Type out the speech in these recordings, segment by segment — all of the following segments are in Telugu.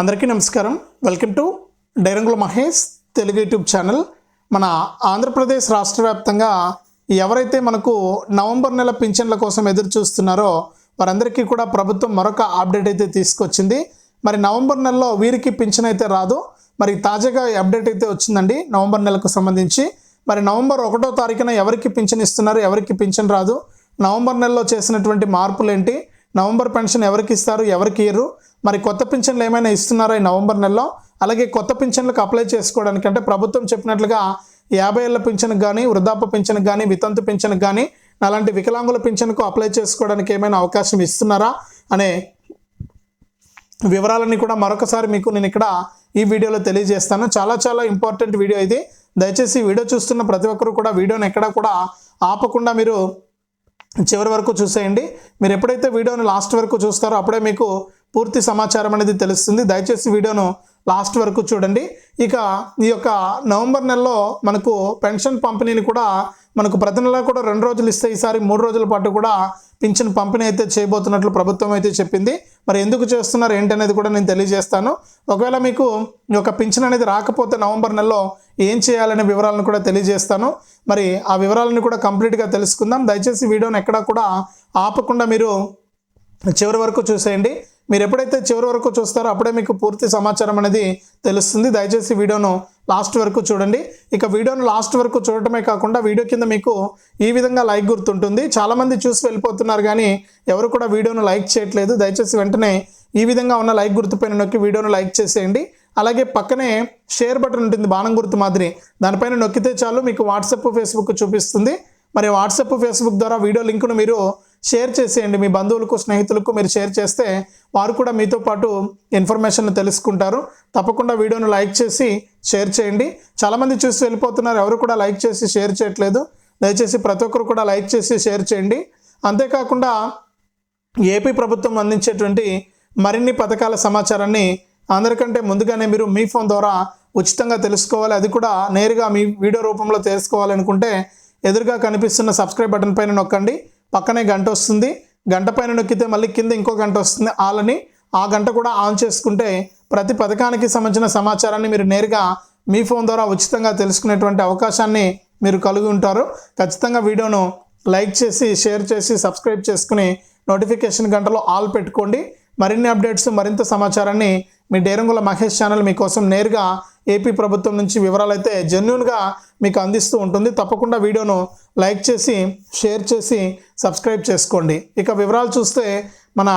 అందరికీ నమస్కారం. వెల్కమ్ టు డైరంగుల మహేష్ తెలుగు యూట్యూబ్ ఛానల్. మన ఆంధ్రప్రదేశ్ రాష్ట్ర వ్యాప్తంగా ఎవరైతే మనకు నవంబర్ నెల పింఛన్ల కోసం ఎదురు చూస్తున్నారో వారందరికీ కూడా ప్రభుత్వం మరొక అప్డేట్ అయితే తీసుకొచ్చింది. మరి నవంబర్ నెలలో వీరికి పింఛన్ అయితే రాదు. మరి తాజాగా అప్డేట్ అయితే వచ్చిందండి నవంబర్ నెలకు సంబంధించి. మరి నవంబర్ ఒకటో తారీఖున ఎవరికి పింఛన్ ఇస్తున్నారు ఎవరికి పింఛన్ రాదు నవంబర్ నెలలో చేసినటువంటి మార్పులు ఏంటి నవంబర్ పెన్షన్ ఎవరికి ఇస్తారు ఎవరికి ఇయ్యరు? మరి కొత్త పింఛన్లు ఏమైనా ఇస్తున్నారా ఈ నవంబర్ నెలలో? అలాగే కొత్త పింఛన్లకు అప్లై చేసుకోవడానికి అంటే ప్రభుత్వం చెప్పినట్లుగా యాభై ఏళ్ళ పింఛన్కి కానీ వృద్ధాప్య పింఛన్కి కానీ వితంతు పింఛన్కి కానీ అలాంటి వికలాంగుల పింఛన్కు అప్లై చేసుకోవడానికి ఏమైనా అవకాశం ఇస్తున్నారా? అనే వివరాలన్నీ కూడా మరొకసారి మీకు నేను ఇక్కడ ఈ వీడియోలో తెలియజేస్తాను. చాలా చాలా ఇంపార్టెంట్ వీడియో ఇది. దయచేసి వీడియో చూస్తున్న ప్రతి ఒక్కరు కూడా వీడియోని ఎక్కడా కూడా ఆపకుండా మీరు చివరి వరకు చూసేయండి. మీరు ఎప్పుడైతే వీడియోని లాస్ట్ వరకు చూస్తారో అప్పుడే మీకు పూర్తి సమాచారం అనేది తెలుస్తుంది. దయచేసి వీడియోను లాస్ట్ వరకు చూడండి. ఇక ఈ యొక్క నవంబర్ నెలలో మనకు పెన్షన్ పంపిణీని కూడా మనకు ప్రతి నెల కూడా రెండు రోజులు ఇస్తే ఈసారి మూడు రోజుల పాటు కూడా పింఛన్ పంపిణీ అయితే చేయబోతున్నట్లు ప్రభుత్వం అయితే చెప్పింది. మరి ఎందుకు చేస్తున్నారు ఏంటనేది కూడా నేను తెలియజేస్తాను. ఒకవేళ మీకు ఈ యొక్క పింఛన్ అనేది రాకపోతే నవంబర్ నెలలో ఏం చేయాలనే వివరాలను కూడా తెలియజేస్తాను. మరి ఆ వివరాలను కూడా కంప్లీట్గా తెలుసుకుందాం. దయచేసి వీడియోని ఎక్కడా కూడా ఆపకుండా మీరు చివరి వరకు చూసేయండి. మీరు ఎప్పుడైతే చివరి వరకు చూస్తారో అప్పుడే మీకు పూర్తి సమాచారం అనేది తెలుస్తుంది. దయచేసి వీడియోను లాస్ట్ వరకు చూడండి. ఇక వీడియోను లాస్ట్ వరకు చూడటమే కాకుండా వీడియో కింద మీకు ఈ విధంగా లైక్ గుర్తుంటుంది. చాలామంది చూసి వెళ్ళిపోతున్నారు కానీ ఎవరు కూడా వీడియోను లైక్ చేయట్లేదు. దయచేసి వెంటనే ఈ విధంగా ఉన్న లైక్ గుర్తుపైన నొక్కి వీడియోను లైక్ చేసేయండి. అలాగే పక్కనే షేర్ బటన్ ఉంటుంది బాణం గుర్తు మాదిరి. దానిపైన నొక్కితే చాలు మీకు వాట్సాప్ ఫేస్బుక్ చూపిస్తుంది. మరి వాట్సాప్ ఫేస్బుక్ ద్వారా వీడియో లింకును మీరు షేర్ చేసేయండి. మీ బంధువులకు స్నేహితులకు మీరు షేర్ చేస్తే వారు కూడా మీతో పాటు ఇన్ఫర్మేషన్ తెలుసుకుంటారు. తప్పకుండా వీడియోను లైక్ చేసి షేర్ చేయండి. చాలామంది చూసి వెళ్ళిపోతున్నారు. ఎవరు కూడా లైక్ చేసి షేర్ చేయట్లేదు. దయచేసి ప్రతి ఒక్కరు కూడా లైక్ చేసి షేర్ చేయండి. అంతేకాకుండా ఏపీ ప్రభుత్వం అందించేటువంటి మరిన్ని పథకాల సమాచారాన్ని అందరికంటే ముందుగానే మీరు మీ ఫోన్ ద్వారా ఉచితంగా తెలుసుకోవాలి. అది కూడా నేరుగా మీ వీడియో రూపంలో తెలుసుకోవాలనుకుంటే ఎదురుగా కనిపిస్తున్న సబ్స్క్రైబ్ బటన్ పైన నొక్కండి. పక్కనే గంట వస్తుంది. గంట పైన నొక్కితే మళ్ళీ కింద ఇంకో గంట వస్తుంది. ఆలని ఆ గంట కూడా ఆన్ చేసుకుంటే ప్రతి పథకానికి సంబంధించిన సమాచారాన్ని మీరు నేరుగా మీ ఫోన్ ద్వారా ఉచితంగా తెలుసుకునేటువంటి అవకాశాన్ని మీరు కలిగి ఉంటారు. ఖచ్చితంగా వీడియోను లైక్ చేసి షేర్ చేసి సబ్స్క్రైబ్ చేసుకుని నోటిఫికేషన్ గంటలో ఆల్ పెట్టుకోండి. మరిన్ని అప్డేట్స్ మరింత సమాచారాన్ని మీ డేరంగుల మహేష్ ఛానల్ మీకోసం నేరుగా ఏపీ ప్రభుత్వం నుంచి వివరాలు అయితే జెన్యున్గా మీకు అందిస్తూ ఉంటుంది. తప్పకుండా వీడియోను లైక్ చేసి షేర్ చేసి సబ్స్క్రైబ్ చేసుకోండి. ఇక వివరాలు చూస్తే మన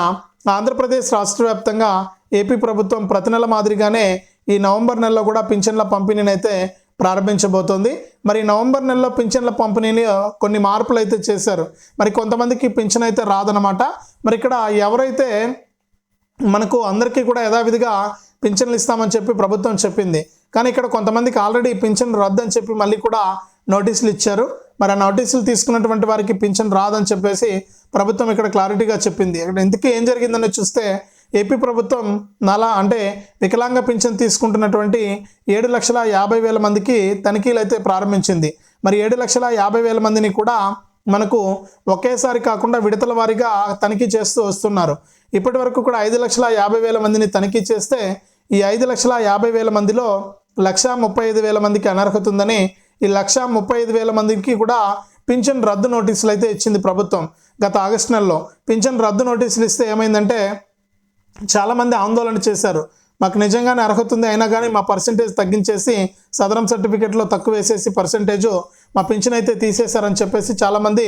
ఆంధ్రప్రదేశ్ రాష్ట్ర వ్యాప్తంగా ఏపీ ప్రభుత్వం ప్రతి నెల మాదిరిగానే ఈ నవంబర్ నెలలో కూడా పింఛన్ల పంపిణీని అయితే ప్రారంభించబోతోంది. మరి నవంబర్ నెలలో పింఛన్ల పంపిణీని కొన్ని మార్పులు అయితే చేశారు. మరి కొంతమందికి పింఛన్ అయితే రాదనమాట మరి ఇక్కడ ఎవరైతే మనకు అందరికీ కూడా యథావిధిగా పింఛన్లు ఇస్తామని చెప్పి ప్రభుత్వం చెప్పింది. కానీ ఇక్కడ కొంతమందికి ఆల్రెడీ పింఛన్ రద్దు అని చెప్పి మళ్ళీ కూడా నోటీసులు ఇచ్చారు. మరి ఆ నోటీసులు తీసుకున్నటువంటి వారికి పింఛన్ రాదని చెప్పేసి ప్రభుత్వం ఇక్కడ క్లారిటీగా చెప్పింది. ఇక్కడ ఇంతకీ ఏం జరిగిందని చూస్తే ఏపీ ప్రభుత్వం నలా అంటే వికలాంగ పింఛన్ తీసుకుంటున్నటువంటి ఏడు లక్షల యాభై వేల మందికి తనిఖీలు అయితే ప్రారంభించింది. మరి ఏడు లక్షల యాభై వేల మందిని కూడా మనకు ఒకేసారి కాకుండా విడతల వారీగా తనిఖీ చేస్తూ వస్తున్నారు. ఇప్పటి వరకు కూడా ఐదు లక్షల యాభై వేల మందిని తనిఖీ చేస్తే ఈ ఐదు లక్షల యాభై వేల మందిలో లక్ష ముప్పై ఐదు వేల మందికి అనర్హత ఉందని ఈ లక్ష ముప్పై ఐదు వేల మందికి కూడా పింఛన్ రద్దు నోటీసులు అయితే ఇచ్చింది ప్రభుత్వం గత ఆగస్టు నెలలో. పింఛన్ రద్దు నోటీసులు ఇస్తే ఏమైందంటే చాలామంది ఆందోళన చేశారు. మాకు నిజంగానే అర్హత ఉంది అయినా కానీ మా పర్సంటేజ్ తగ్గించేసి సదరం సర్టిఫికేట్లో తక్కువ వేసేసి పర్సంటేజు మా పింఛన్ అయితే తీసేశారని చెప్పేసి చాలామంది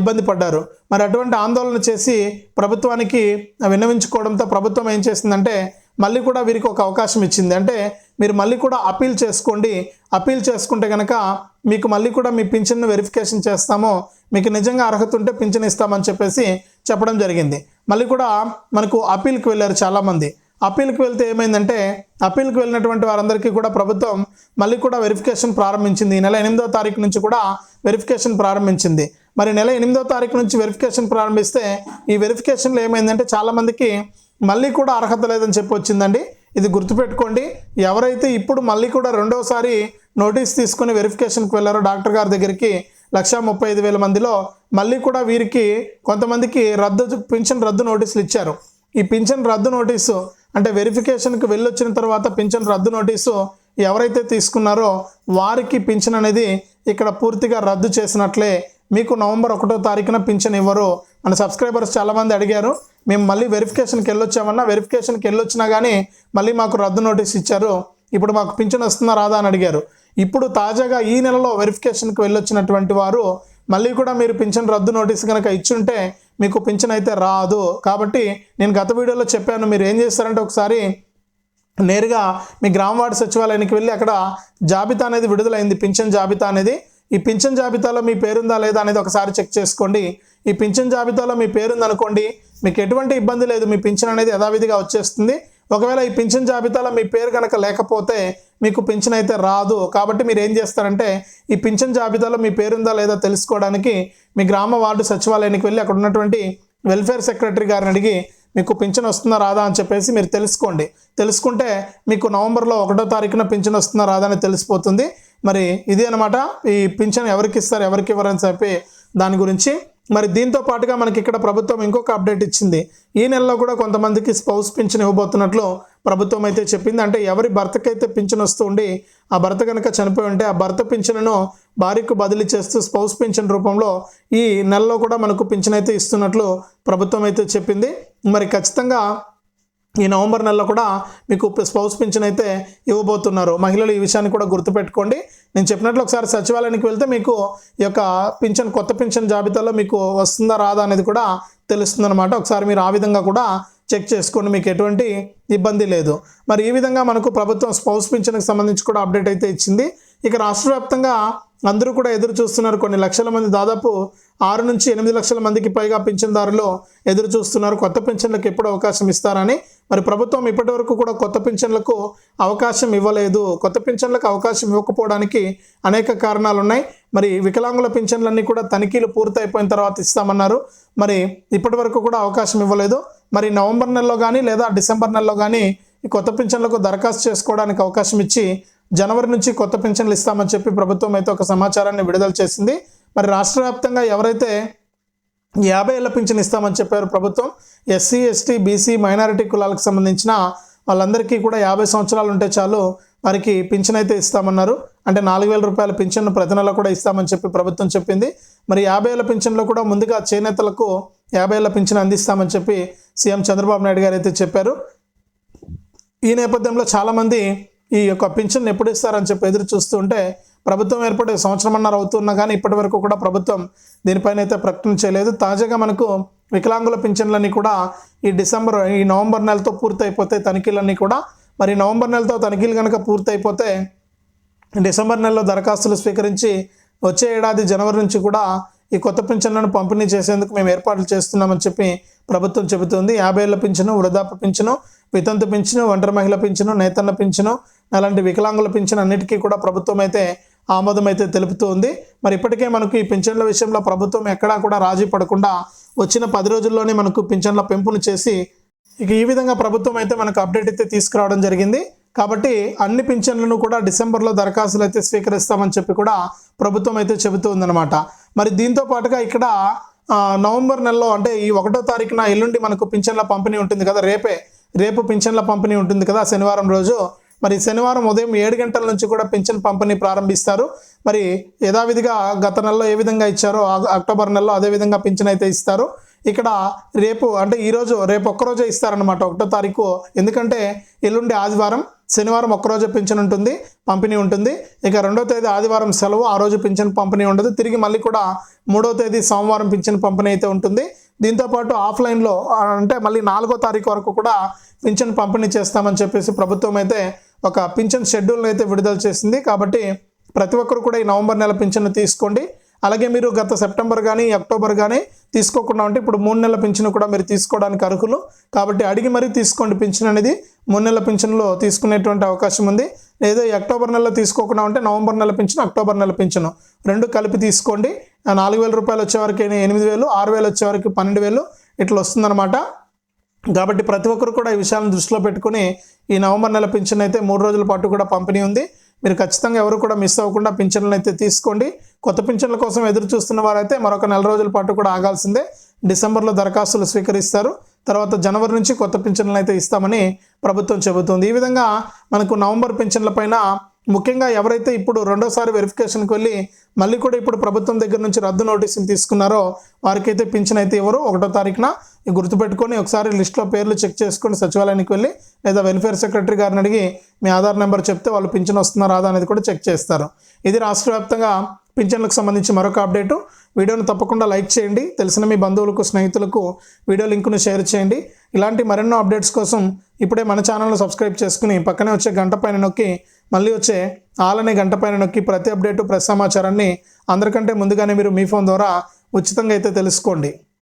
ఇబ్బంది పడ్డారు. మరి అటువంటి ఆందోళన చేసి ప్రభుత్వానికి విన్నవించుకోవడంతో ప్రభుత్వం ఏం చేసిందంటే మళ్ళీ కూడా వీరికి ఒక అవకాశం ఇచ్చింది. అంటే మీరు మళ్ళీ కూడా అపీల్ చేసుకోండి. అపీల్ చేసుకుంటే కనుక మీకు మళ్ళీ కూడా మీ పింఛన్ను వెరిఫికేషన్ చేస్తాము మీకు నిజంగా అర్హత ఉంటే పింఛన్ ఇస్తామని చెప్పేసి చెప్పడం జరిగింది. మళ్ళీ కూడా మనకు అపీల్కి వెళ్ళారు చాలామంది. అప్పీల్కి వెళ్తే ఏమైందంటే అప్పీల్కి వెళ్ళినటువంటి వారందరికీ కూడా ప్రభుత్వం మళ్ళీ కూడా వెరిఫికేషన్ ప్రారంభించింది. ఈ నెల ఎనిమిదో తారీఖు నుంచి కూడా వెరిఫికేషన్ ప్రారంభించింది. మరి నెల ఎనిమిదో తారీఖు నుంచి వెరిఫికేషన్ ప్రారంభిస్తే ఈ వెరిఫికేషన్లో ఏమైందంటే చాలామందికి మళ్ళీ కూడా అర్హత లేదని చెప్పి వచ్చిందండి. ఇది గుర్తుపెట్టుకోండి. ఎవరైతే ఇప్పుడు మళ్ళీ కూడా రెండోసారి నోటీస్ తీసుకుని వెరిఫికేషన్కి వెళ్ళారో డాక్టర్ గారి దగ్గరికి లక్షా ముప్పై ఐదు వేల మందిలో మళ్ళీ కూడా వీరికి కొంతమందికి రద్దు పింఛన్ రద్దు నోటీసులు ఇచ్చారు. ఈ పింఛన్ రద్దు నోటీసు అంటే వెరిఫికేషన్కి వెళ్ళొచ్చిన తర్వాత పింఛన్ రద్దు నోటీసు ఎవరైతే తీసుకున్నారో వారికి పింఛన్ అనేది ఇక్కడ పూర్తిగా రద్దు చేసినట్లే మీకు నవంబర్ ఒకటో తారీఖున పింఛన్ ఇవ్వరు. మన సబ్స్క్రైబర్స్ చాలామంది అడిగారు మేము మళ్ళీ వెరిఫికేషన్కి వెళ్ళొచ్చామన్నా వెరిఫికేషన్కి వెళ్ళొచ్చినా కానీ మళ్ళీ మాకు రద్దు నోటీస్ ఇచ్చారు ఇప్పుడు మాకు పింఛన్ వస్తుందా రాదా అని అడిగారు. ఇప్పుడు తాజాగా ఈ నెలలో వెరిఫికేషన్కి వెళ్ళొచ్చినటువంటి వారు మళ్ళీ కూడా మీరు పింఛన్ రద్దు నోటీస్ కనుక ఇచ్చుంటే మీకు పింఛన్ అయితే రాదు. కాబట్టి నేను గత వీడియోలో చెప్పాను మీరు ఏం చేస్తారంటే ఒకసారి నేరుగా మీ గ్రామ వార్డు సచివాలయానికి వెళ్ళి అక్కడ జాబితా అనేది విడుదలైంది పింఛన్ జాబితా అనేది. ఈ పింఛన్ జాబితాలో మీ పేరుందా లేదా అనేది ఒకసారి చెక్ చేసుకోండి. ఈ పింఛన్ జాబితాలో మీ పేరు ఉందనుకోండి మీకు ఎటువంటి ఇబ్బంది లేదు మీ పింఛన్ అనేది యథావిధిగా వచ్చేస్తుంది. ఒకవేళ ఈ పింఛన్ జాబితాలో మీ పేరు కనుక లేకపోతే మీకు పింఛన్ అయితే రాదు. కాబట్టి మీరు ఏం చేస్తారంటే ఈ పింఛన్ జాబితాలో మీ పేరుందా లేదా తెలుసుకోవడానికి మీ గ్రామ వార్డు సచివాలయానికి వెళ్ళి అక్కడ ఉన్నటువంటి వెల్ఫేర్ సెక్రటరీ గారిని అడిగి మీకు పింఛన్ వస్తుందా రాదా? అని చెప్పేసి మీరు తెలుసుకోండి. తెలుసుకుంటే మీకు నవంబర్లో ఒకటో తారీఖున పింఛన్ వస్తుందా రాదా అని తెలిసిపోతుంది. మరి ఇది అనమాట ఈ పింఛన్ ఎవరికి ఇస్తారు ఎవరికి ఇవ్వరని చెప్పి దాని గురించి మరి దీంతో పాటుగా మనకి ఇక్కడ ప్రభుత్వం ఇంకొక అప్డేట్ ఇచ్చింది. ఈ నెలలో కూడా కొంతమందికి స్పౌస్ పింఛన్ ఇవ్వబోతున్నట్లు ప్రభుత్వం అయితే చెప్పింది. అంటే ఎవరి భర్తకైతే పింఛన్ వస్తూ ఉండి ఆ భర్త కనుక చనిపోయి ఉంటే ఆ భర్త పింఛన్ను భార్యకు బదిలీ చేస్తూ స్పౌస్ పింఛన్ రూపంలో ఈ నెలలో కూడా మనకు పింఛన్ అయితే ఇస్తున్నట్లు ప్రభుత్వం అయితే చెప్పింది. మరి ఖచ్చితంగా ఈ నవంబర్ నెలలో కూడా మీకు స్పౌస్ పింఛన్ అయితే ఇవ్వబోతున్నారు. మహిళలు ఈ విషయాన్ని కూడా గుర్తుపెట్టుకోండి. నేను చెప్పినట్లు ఒకసారి సచివాలయానికి వెళ్తే మీకు ఈ యొక్క పింఛన్ కొత్త పింఛన్ జాబితాలో మీకు వస్తుందా రాదా అనేది కూడా తెలుస్తుంది అనమాట ఒకసారి మీరు ఆ విధంగా కూడా చెక్ చేసుకోండి మీకు ఎటువంటి ఇబ్బంది లేదు. మరి ఈ విధంగా మనకు ప్రభుత్వం స్పౌస్ పింఛన్కి సంబంధించి కూడా అప్డేట్ అయితే ఇచ్చింది. ఇక రాష్ట్ర వ్యాప్తంగా అందరూ కూడా ఎదురు చూస్తున్నారు. కొన్ని లక్షల మంది దాదాపు ఆరు నుంచి ఎనిమిది లక్షల మందికి పైగా పింఛన్దారులు ఎదురు చూస్తున్నారు. కొత్త పింఛన్లకు ఎప్పుడు అవకాశం ఇస్తారని. మరి ప్రభుత్వం ఇప్పటి వరకు కూడా కొత్త పింఛన్లకు అవకాశం ఇవ్వలేదు. కొత్త పింఛన్లకు అవకాశం ఇవ్వకపోవడానికి అనేక కారణాలు ఉన్నాయి మరి వికలాంగుల పింఛన్లన్నీ కూడా తనిఖీలు పూర్తయిపోయిన తర్వాత ఇస్తామన్నారు. మరి ఇప్పటి వరకు కూడా అవకాశం ఇవ్వలేదు. మరి నవంబర్ నెలలో కానీ లేదా డిసెంబర్ నెలలో కానీ ఈ కొత్త పింఛన్లకు దరఖాస్తు చేసుకోవడానికి అవకాశం ఇచ్చి జనవరి నుంచి కొత్త పెన్షన్లు ఇస్తామని చెప్పి ప్రభుత్వం అయితే ఒక సమాచారాన్ని విడుదల చేసింది. మరి రాష్ట్ర వ్యాప్తంగా ఎవరైతే యాభై ఏళ్ళ పింఛన్ ఇస్తామని చెప్పారు ప్రభుత్వం ఎస్సీ ఎస్టీ బీసీ మైనారిటీ కులాలకు సంబంధించిన వాళ్ళందరికీ కూడా యాభై సంవత్సరాలు ఉంటే చాలు వారికి పింఛన్ అయితే ఇస్తామన్నారు. అంటే నాలుగు వేల రూపాయల పింఛన్ను ప్రతి నెల కూడా ఇస్తామని చెప్పి ప్రభుత్వం చెప్పింది. మరి యాభై ఏళ్ళ పింఛన్లో కూడా ముందుగా చేనేతలకు యాభై ఏళ్ళ పింఛన్ అందిస్తామని చెప్పి సీఎం చంద్రబాబు నాయుడు గారు అయితే చెప్పారు. ఈ నేపథ్యంలో చాలామంది ఈ యొక్క పింఛన్ ఎప్పుడు ఇస్తారని చెప్పి ఎదురు చూస్తుంటే ప్రభుత్వం ఏర్పడే సంవత్సరమన్నర అవుతున్నా కానీ ఇప్పటి వరకు కూడా ప్రభుత్వం దీనిపైన అయితే ప్రకటన చేయలేదు. తాజాగా మనకు వికలాంగుల పింఛన్లన్నీ కూడా ఈ డిసెంబర్ ఈ నవంబర్ నెలతో పూర్తయిపోతే తనిఖీలన్నీ కూడా మరి నవంబర్ నెలతో తనిఖీలు కనుక పూర్తయిపోతే డిసెంబర్ నెలలో దరఖాస్తులు స్వీకరించి వచ్చే ఏడాది జనవరి నుంచి కూడా ఈ కొత్త పింఛన్లను పంపిణీ చేసేందుకు మేము ఏర్పాట్లు చేస్తున్నామని చెప్పి ప్రభుత్వం చెబుతుంది. యాభై ఏళ్ళ పింఛను వృద్ధాప్య పింఛను వితంతు పింఛను ఒంటరి మహిళ పింఛను నేతన్న పింఛను అలాంటి వికలాంగుల పింఛను అన్నిటికీ కూడా ప్రభుత్వం అయితే ఆమోదం అయితే తెలుపుతోంది. మరి ఇప్పటికే మనకు ఈ పింఛన్ల విషయంలో ప్రభుత్వం ఎక్కడా కూడా రాజీ పడకుండా వచ్చిన పది రోజుల్లోనే మనకు పింఛన్ల పెంపును చేసి ఇక ఈ విధంగా ప్రభుత్వం అయితే మనకు అప్డేట్ అయితే తీసుకురావడం జరిగింది. కాబట్టి అన్ని పింఛన్లను కూడా డిసెంబర్లో దరఖాస్తులు అయితే స్వీకరిస్తామని చెప్పి కూడా ప్రభుత్వం అయితే చెబుతూ మరి దీంతో పాటుగా ఇక్కడ నవంబర్ నెలలో అంటే ఈ ఒకటో తారీఖున ఎల్లుండి మనకు పింఛన్ల పంపిణీ ఉంటుంది కదా రేపే రేపు పింఛన్ల పంపిణీ ఉంటుంది కదా శనివారం రోజు. మరి శనివారం ఉదయం ఏడు గంటల నుంచి కూడా పింఛన్ పంపిణీ ప్రారంభిస్తారు. మరి యథావిధిగా గత నెలలో ఏ విధంగా ఇచ్చారో ఆ- అక్టోబర్ నెలలో అదే విధంగా పింఛన్ అయితే ఇస్తారు. ఇక్కడ రేపు అంటే ఈరోజు రేపు ఒక్కరోజే ఇస్తారనమాట ఒకటో తారీఖు. ఎందుకంటే ఎల్లుండి ఆదివారం శనివారం ఒక్కరోజే పింఛన్ ఉంటుంది పంపిణీ ఉంటుంది. ఇక రెండో తేదీ ఆదివారం సెలవు ఆ రోజు పింఛన్ పంపిణీ ఉండదు. తిరిగి మళ్ళీ కూడా మూడో తేదీ సోమవారం పింఛన్ పంపిణీ అయితే ఉంటుంది. దీంతోపాటు ఆఫ్లైన్లో అంటే మళ్ళీ నాలుగో తారీఖు వరకు కూడా పింఛన్ పంపిణీ చేస్తామని చెప్పేసి ప్రభుత్వం అయితే ఒక పింఛన్ షెడ్యూల్ని అయితే విడుదల చేసింది. కాబట్టి ప్రతి ఒక్కరు కూడా ఈ నవంబర్ నెల పింఛన్ తీసుకోండి. అలాగే మీరు గత సెప్టెంబర్ కానీ అక్టోబర్ కానీ తీసుకోకుండా ఉంటే ఇప్పుడు మూడు నెలల పింఛను కూడా మీరు తీసుకోవడానికి అర్హులు. కాబట్టి అడిగి మరీ తీసుకోండి పింఛన్ అనేది. మూడు నెలల పింఛన్లో తీసుకునేటువంటి అవకాశం ఉంది. లేదా అక్టోబర్ నెలలో తీసుకోకుండా ఉంటే నవంబర్ నెల పింఛను అక్టోబర్ నెల పింఛను. రెండు కలిపి తీసుకోండి. నాలుగు వేల రూపాయలు వచ్చేవరకు ఎనిమిది వేలు ఆరు వేలు వచ్చేవరకు పన్నెండు వేలు ఇట్లా వస్తుందన్నమాట. కాబట్టి ప్రతి ఒక్కరు కూడా ఈ విషయాలను దృష్టిలో పెట్టుకుని ఈ నవంబర్ నెల పింఛన్ అయితే మూడు రోజుల పాటు కూడా పంపిణీ ఉంది. మీరు ఖచ్చితంగా ఎవరు కూడా మిస్ అవ్వకుండా పింఛన్లను అయితే తీసుకోండి. కొత్త పింఛన్ల కోసం ఎదురు చూస్తున్న వారైతే మరొక నెల రోజుల పాటు కూడా ఆగాల్సిందే. డిసెంబర్లో దరఖాస్తులు స్వీకరిస్తారు. తర్వాత జనవరి నుంచి కొత్త పింఛన్లు అయితే ఇస్తామని ప్రభుత్వం చెబుతుంది. ఈ విధంగా మనకు నవంబర్ పింఛన్ల పైన ముఖ్యంగా ఎవరైతే ఇప్పుడు రెండోసారి వెరిఫికేషన్కి వెళ్ళి మళ్ళీ కూడా ఇప్పుడు ప్రభుత్వం దగ్గర నుంచి రద్దు నోటీసులు తీసుకున్నారో వారికైతే పింఛన్ అయితే ఇవ్వరు ఒకటో తారీఖున గుర్తుపెట్టుకొని ఒకసారి లిస్ట్లో పేర్లు చెక్ చేసుకొని సచివాలయానికి వెళ్ళి లేదా వెల్ఫేర్ సెక్రటరీ గారిని అడిగి మీ ఆధార్ నెంబర్ చెప్తే వాళ్ళు పింఛన్ వస్తుందా రాదా అనేది కూడా చెక్ చేస్తారు. ఇది రాష్ట్ర వ్యాప్తంగా పింఛన్లకు సంబంధించి మరొక అప్డేటు వీడియోను తప్పకుండా లైక్ చేయండి. తెలిసిన మీ బంధువులకు స్నేహితులకు వీడియో లింకును షేర్ చేయండి. ఇలాంటి మరెన్నో అప్డేట్స్ కోసం ఇప్పుడే మన ఛానల్ను సబ్స్క్రైబ్ చేసుకుని పక్కనే వచ్చే గంట పైన నొక్కి మళ్ళీ వచ్చే ఆలనే గంట పైన నొక్కి ప్రతి అప్డేటు ప్రతి సమాచారాన్ని అందరికంటే ముందుగానే మీరు మీ ఫోన్ ద్వారా ఉచితంగా అయితే తెలుసుకోండి.